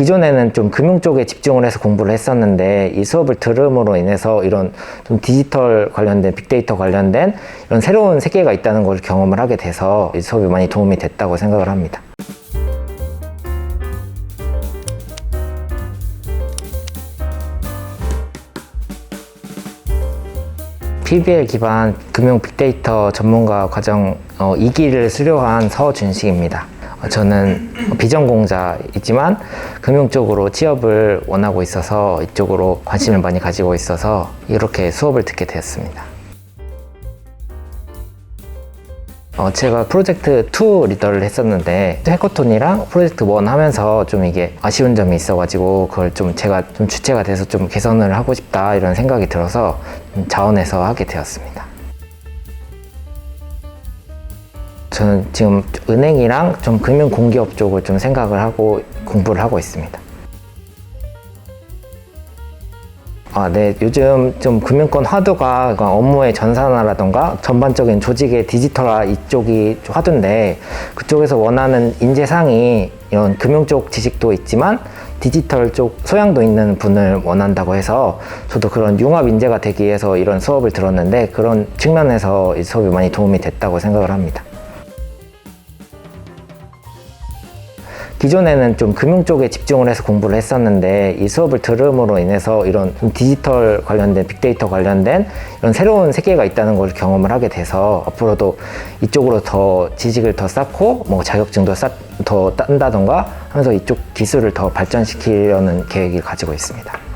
기존에는 좀 금융 쪽에 집중을 해서 공부를 했었는데 이 수업을 들음으로 인해서 이런 좀 디지털 관련된 빅데이터 관련된 이런 새로운 세계가 있다는 걸 경험을 하게 돼서 이 수업이 많이 도움이 됐다고 생각을 합니다. PBL 기반 금융 빅데이터 전문가 과정 어, 2기를 수료한 서준식입니다. 어, 저는 비전공자이지만 금융 쪽으로 취업을 원하고 있어서 이쪽으로 관심을 많이 가지고 있어서 이렇게 수업을 듣게 되었습니다. 어, 제가 프로젝트 2 리더를 했었는데 해커톤이랑 프로젝트 1 하면서 좀 이게 아쉬운 점이 있어가지고 그걸 좀 제가 좀 주체가 돼서 좀 개선을 하고 싶다 이런 생각이 들어서 좀 자원해서 하게 되었습니다. 저는 지금 은행이랑 좀 금융 공기업 쪽을 좀 생각을 하고 공부를 하고 있습니다. 아, 네. 요즘 좀 금융권 화두가 그러니까 업무의 전산화라던가 전반적인 조직의 디지털화 이쪽이 좀 화두인데 그쪽에서 원하는 인재상이 이런 금융 쪽 지식도 있지만 디지털 쪽 소양도 있는 분을 원한다고 해서 저도 그런 융합 인재가 되기 위해서 이런 수업을 들었는데 그런 측면에서 이 수업이 많이 도움이 됐다고 생각을 합니다. 기존에는 좀 금융 쪽에 집중을 해서 공부를 했었는데 이 수업을 들음으로 인해서 이런 좀 디지털 관련된 빅데이터 관련된 이런 새로운 세계가 있다는 걸 경험을 하게 돼서 앞으로도 이쪽으로 더 지식을 더 쌓고 뭐 자격증도 쌓, 더 딴다던가 하면서 이쪽 기술을 더 발전시키려는 계획을 가지고 있습니다.